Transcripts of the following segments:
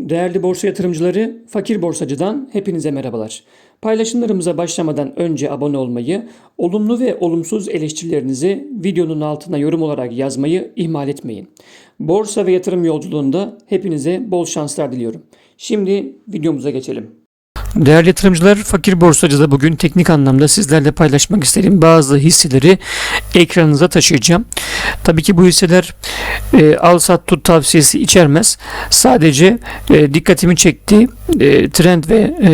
Değerli borsa yatırımcıları, Fakir Borsacı'dan hepinize merhabalar. Paylaşımlarımıza başlamadan önce abone olmayı, olumlu ve olumsuz eleştirilerinizi videonun altına yorum olarak yazmayı ihmal etmeyin. Borsa ve yatırım yolculuğunda hepinize bol şanslar diliyorum. Şimdi videomuza geçelim. Değerli yatırımcılar, Fakir Borsacı'da bugün teknik anlamda sizlerle paylaşmak istediğim bazı hisseleri ekranınıza taşıyacağım. Tabii ki bu hisseler e, al sat tut tavsiyesi içermez. Sadece e, dikkatimi çektiği e, trend ve e,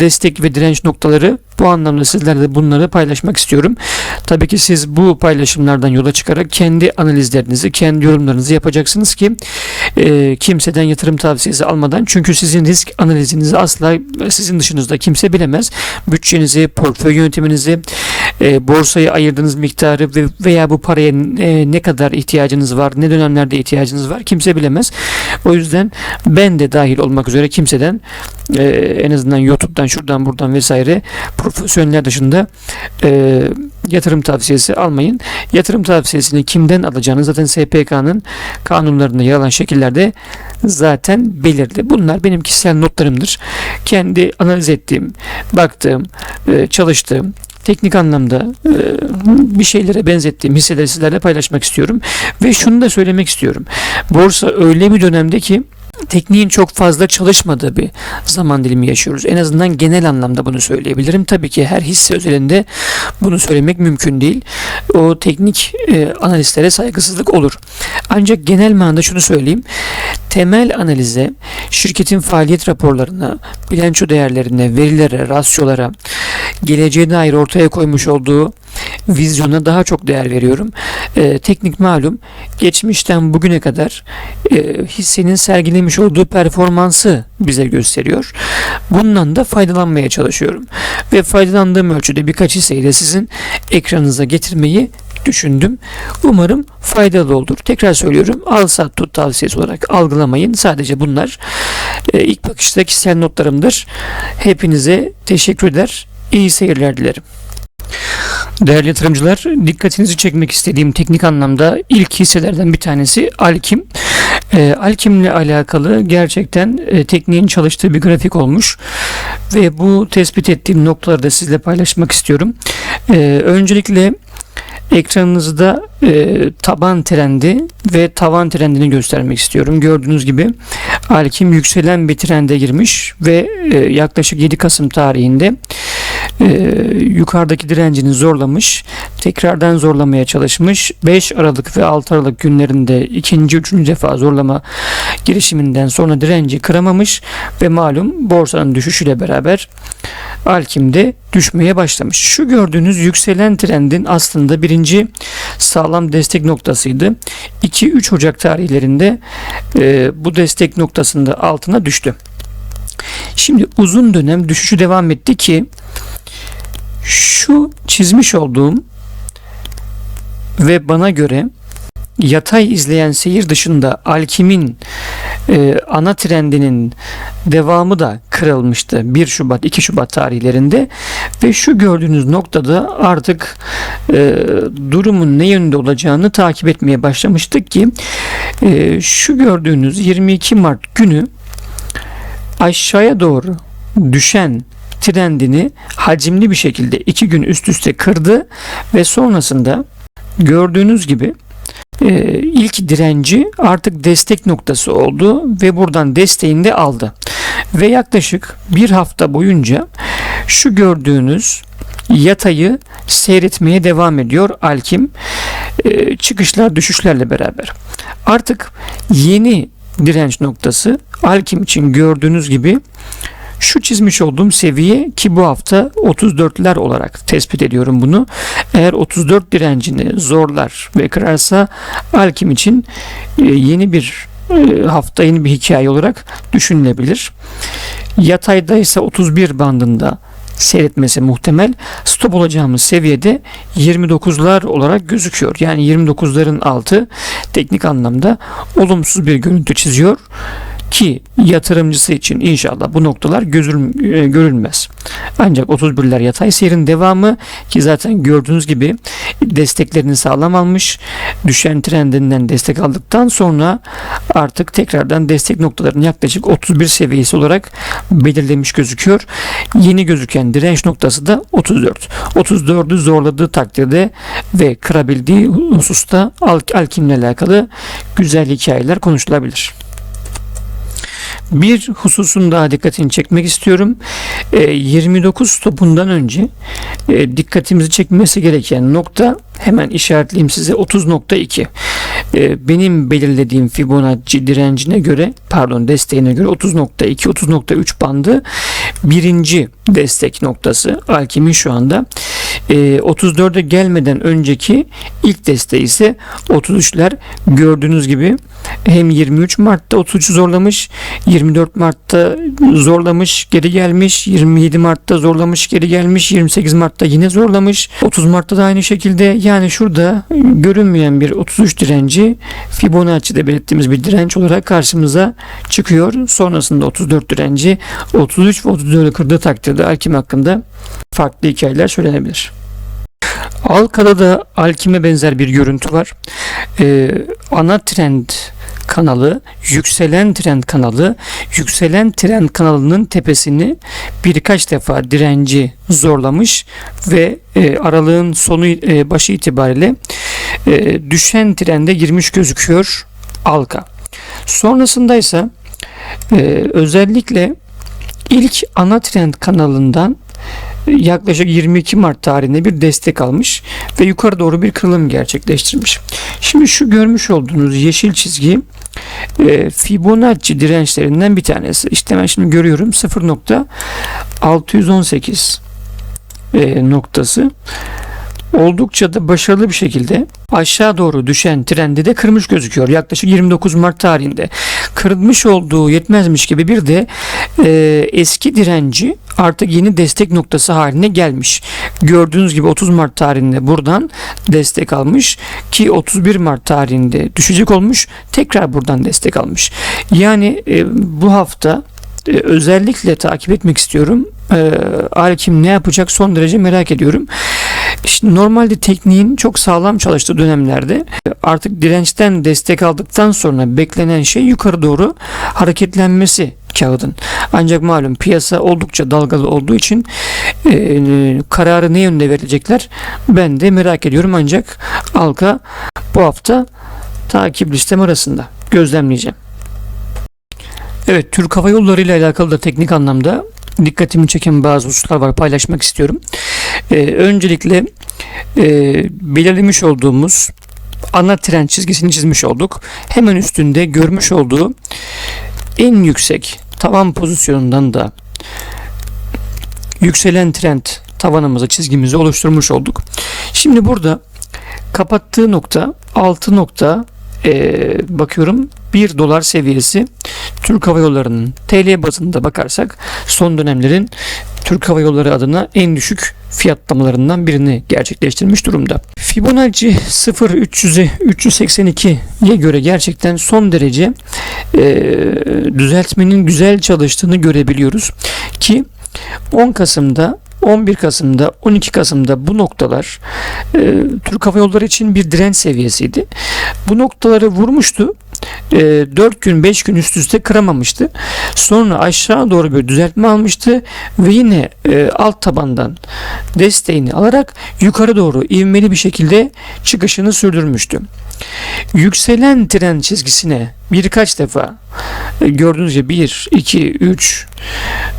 destek ve direnç noktaları bu anlamda sizlerle bunları paylaşmak istiyorum. Tabii ki siz bu paylaşımlardan yola çıkarak kendi analizlerinizi, kendi yorumlarınızı yapacaksınız ki e, kimseden yatırım tavsiyesi almadan çünkü sizin risk analizinizi asla sizin dışınızda kimse bilemez. Bütçenizi, portföy yönetiminizi, e, borsaya ayırdığınız miktarı ve veya bu paraya e, ne kadar ihtiyacınız var, ne dönemlerde ihtiyacınız var kimse bilemez. O yüzden ben de dahil olmak üzere kimseden e, en azından YouTube'dan, şuradan, buradan vesaire profesyoneller dışında e, yatırım tavsiyesi almayın. Yatırım tavsiyesini kimden alacağını zaten SPK'nın kanunlarında yer alan şekillerde zaten belirli. Bunlar benim kişisel notlarımdır. Kendi analiz ettiğim, baktığım, e, çalıştığım, teknik anlamda e, bir şeylere benzettiğim hisseleri sizlerle paylaşmak istiyorum. Ve şunu da söylemek istiyorum. Borsa öyle bir dönemde ki tekniğin çok fazla çalışmadığı bir zaman dilimi yaşıyoruz. En azından genel anlamda bunu söyleyebilirim. Tabii ki her hisse özelinde bunu söylemek mümkün değil. O teknik e, analistlere saygısızlık olur. Ancak genel manada şunu söyleyeyim. Temel analize, şirketin faaliyet raporlarına, bilanço değerlerine, verilere, rasyolara, geleceğe dair ortaya koymuş olduğu vizyona daha çok değer veriyorum. E, teknik malum geçmişten bugüne kadar e, hissenin sergilemiş olduğu performansı bize gösteriyor. Bundan da faydalanmaya çalışıyorum. Ve faydalandığım ölçüde birkaç hisseyi de sizin ekranınıza getirmeyi düşündüm. Umarım faydalı olur. Tekrar söylüyorum. Al sat tut tavsiyesi olarak algılamayın. Sadece bunlar e, ilk bakışta kişisel notlarımdır. Hepinize teşekkür eder. İyi seyirler dilerim. Değerli yatırımcılar, dikkatinizi çekmek istediğim teknik anlamda ilk hisselerden bir tanesi Alkim. E, Alkim'le alakalı gerçekten e, tekniğin çalıştığı bir grafik olmuş ve bu tespit ettiğim noktaları da sizle paylaşmak istiyorum. E, öncelikle ekranınızda e, taban trendi ve tavan trendini göstermek istiyorum. Gördüğünüz gibi Alkim yükselen bir trende girmiş ve e, yaklaşık 7 Kasım tarihinde e, yukarıdaki direncini zorlamış. Tekrardan zorlamaya çalışmış. 5 Aralık ve 6 Aralık günlerinde ikinci, üçüncü defa zorlama girişiminden sonra direnci kıramamış ve malum borsanın düşüşüyle beraber Alkim'de düşmeye başlamış. Şu gördüğünüz yükselen trendin aslında birinci sağlam destek noktasıydı. 2-3 Ocak tarihlerinde e, bu destek noktasında altına düştü. Şimdi uzun dönem düşüşü devam etti ki şu çizmiş olduğum ve bana göre yatay izleyen seyir dışında Alkim'in e, ana trendinin devamı da kırılmıştı 1 Şubat 2 Şubat tarihlerinde. Ve şu gördüğünüz noktada artık e, durumun ne yönde olacağını takip etmeye başlamıştık ki e, şu gördüğünüz 22 Mart günü aşağıya doğru düşen trendini hacimli bir şekilde iki gün üst üste kırdı ve sonrasında gördüğünüz gibi e, ilk direnci artık destek noktası oldu ve buradan desteğini de aldı. Ve yaklaşık bir hafta boyunca şu gördüğünüz yatayı seyretmeye devam ediyor Alkim e, çıkışlar düşüşlerle beraber. Artık yeni direnç noktası Alkim için gördüğünüz gibi şu çizmiş olduğum seviye ki bu hafta 34'ler olarak tespit ediyorum bunu. Eğer 34 direncini zorlar ve kırarsa Alkim için e, yeni bir e, hafta yeni bir hikaye olarak düşünülebilir. Yatayda ise 31 bandında seyretmesi muhtemel. Stop olacağımız seviyede 29'lar olarak gözüküyor. Yani 29'ların altı teknik anlamda olumsuz bir görüntü çiziyor. Ki yatırımcısı için inşallah bu noktalar gözül, e, görülmez. Ancak 31'ler yatay seyrin devamı ki zaten gördüğünüz gibi desteklerini sağlam almış. Düşen trendinden destek aldıktan sonra artık tekrardan destek noktalarını yaklaşık 31 seviyesi olarak belirlemiş gözüküyor. Yeni gözüken direnç noktası da 34. 34'ü zorladığı takdirde ve kırabildiği hususta Al- Alkim'le alakalı güzel hikayeler konuşulabilir. Bir hususun daha dikkatini çekmek istiyorum. E, 29 stopundan önce e, dikkatimizi çekmesi gereken nokta hemen işaretleyeyim size 30.2. E, benim belirlediğim Fibonacci direncine göre pardon desteğine göre 30.2 30.3 bandı birinci destek noktası Alkim'in şu anda. E, 34'e gelmeden önceki ilk desteği ise 33'ler gördüğünüz gibi hem 23 Mart'ta 33'ü zorlamış 24 Mart'ta zorlamış geri gelmiş 27 Mart'ta zorlamış geri gelmiş 28 Mart'ta yine zorlamış 30 Mart'ta da aynı şekilde yani şurada görünmeyen bir 33 direnci Fibonacci'de belirttiğimiz bir direnç olarak karşımıza çıkıyor. Sonrasında 34 direnci 33 ve 34'ü kırdığı takdirde Alkim hakkında farklı hikayeler söylenebilir. Alka'da da Alkim'e benzer bir görüntü var. Ee, ana trend kanalı, yükselen trend kanalı, yükselen trend kanalının tepesini birkaç defa direnci zorlamış ve e, aralığın sonu e, başı itibariyle e, düşen trende girmiş gözüküyor Alka. Sonrasında ise e, özellikle ilk ana trend kanalından yaklaşık 22 Mart tarihinde bir destek almış ve yukarı doğru bir kırılım gerçekleştirmiş. Şimdi şu görmüş olduğunuz yeşil çizgi e, Fibonacci dirençlerinden bir tanesi. İşte ben şimdi görüyorum 0.618 e, noktası oldukça da başarılı bir şekilde aşağı doğru düşen trendi de kırmış gözüküyor. Yaklaşık 29 Mart tarihinde kırılmış olduğu yetmezmiş gibi bir de e, eski direnci artık yeni destek noktası haline gelmiş. Gördüğünüz gibi 30 Mart tarihinde buradan destek almış ki 31 Mart tarihinde düşecek olmuş tekrar buradan destek almış. Yani e, bu hafta e, özellikle takip etmek istiyorum. E, Alkim ne yapacak son derece merak ediyorum. İşte normalde tekniğin çok sağlam çalıştığı dönemlerde artık dirençten destek aldıktan sonra beklenen şey yukarı doğru hareketlenmesi kağıdın. Ancak malum piyasa oldukça dalgalı olduğu için e, kararı ne yönde verecekler ben de merak ediyorum ancak Alka bu hafta takip listem arasında gözlemleyeceğim. Evet Türk Hava Yolları ile alakalı da teknik anlamda dikkatimi çeken bazı hususlar var paylaşmak istiyorum. Ee, öncelikle e, belirlemiş olduğumuz ana tren çizgisini çizmiş olduk. Hemen üstünde görmüş olduğu en yüksek tavan pozisyonundan da yükselen trend tavanımızı çizgimizi oluşturmuş olduk. Şimdi burada kapattığı nokta 6 nokta e, bakıyorum 1 dolar seviyesi Türk Hava Yolları'nın TL bazında bakarsak son dönemlerin Türk Hava Yolları adına en düşük fiyatlamalarından birini gerçekleştirmiş durumda. Fibonacci 0.300'e 382'ye göre gerçekten son derece e, düzeltmenin güzel çalıştığını görebiliyoruz ki 10 Kasım'da 11 Kasım'da 12 Kasım'da bu noktalar e, Türk Hava Yolları için bir direnç seviyesiydi. Bu noktaları vurmuştu. E, 4 gün 5 gün üst üste kıramamıştı. Sonra aşağı doğru bir düzeltme almıştı ve yine e, alt tabandan desteğini alarak yukarı doğru ivmeli bir şekilde çıkışını sürdürmüştü. Yükselen tren çizgisine birkaç defa e, gördüğünüz gibi 1, 2, 3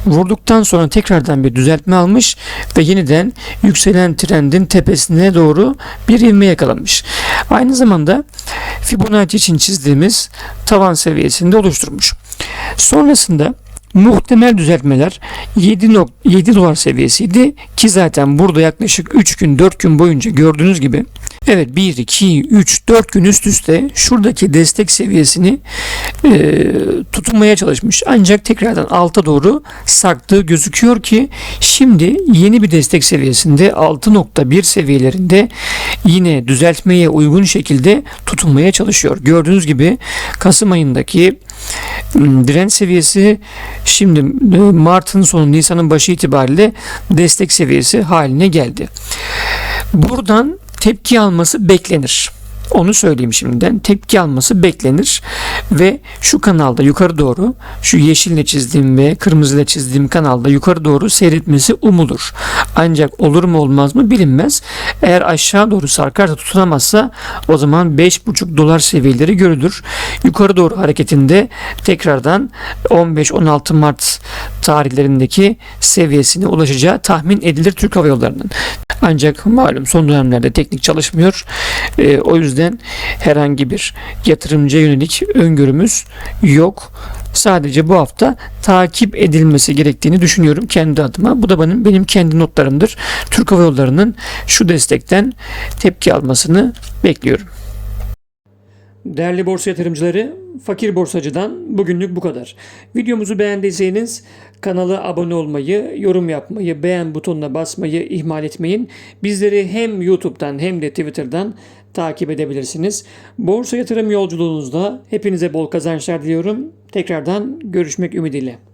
vurduktan sonra tekrardan bir düzeltme almış ve yeniden yükselen trendin tepesine doğru bir ivme yakalamış. Aynı zamanda Fibonacci için çizdiğimiz tavan seviyesinde oluşturmuş. Sonrasında muhtemel düzeltmeler 7, 7 dolar seviyesiydi ki zaten burada yaklaşık 3 gün 4 gün boyunca gördüğünüz gibi Evet 1, 2, 3, 4 gün üst üste şuradaki destek seviyesini e, tutunmaya çalışmış. Ancak tekrardan alta doğru sarktığı gözüküyor ki şimdi yeni bir destek seviyesinde 6.1 seviyelerinde yine düzeltmeye uygun şekilde tutunmaya çalışıyor. Gördüğünüz gibi Kasım ayındaki direnç seviyesi şimdi e, Mart'ın sonu Nisan'ın başı itibariyle destek seviyesi haline geldi. Buradan tepki alması beklenir. Onu söyleyeyim şimdiden. Tepki alması beklenir ve şu kanalda yukarı doğru şu yeşille çizdiğim ve kırmızıyla çizdiğim kanalda yukarı doğru seyretmesi umulur. Ancak olur mu olmaz mı bilinmez. Eğer aşağı doğru sarkarsa tutunamazsa o zaman 5,5 dolar seviyeleri görülür. Yukarı doğru hareketinde tekrardan 15-16 Mart tarihlerindeki seviyesine ulaşacağı tahmin edilir Türk Hava Yolları'nın. Ancak malum son dönemlerde teknik çalışmıyor. Ee, o yüzden herhangi bir yatırımcıya yönelik öngörümüz yok. Sadece bu hafta takip edilmesi gerektiğini düşünüyorum kendi adıma. Bu da benim benim kendi notlarımdır. Türk Hava Yolları'nın şu destekten tepki almasını bekliyorum. Değerli borsa yatırımcıları, Fakir Borsacı'dan bugünlük bu kadar. Videomuzu beğendiyseniz kanala abone olmayı, yorum yapmayı, beğen butonuna basmayı ihmal etmeyin. Bizleri hem YouTube'dan hem de Twitter'dan takip edebilirsiniz. Borsa yatırım yolculuğunuzda hepinize bol kazançlar diliyorum. Tekrardan görüşmek ümidiyle.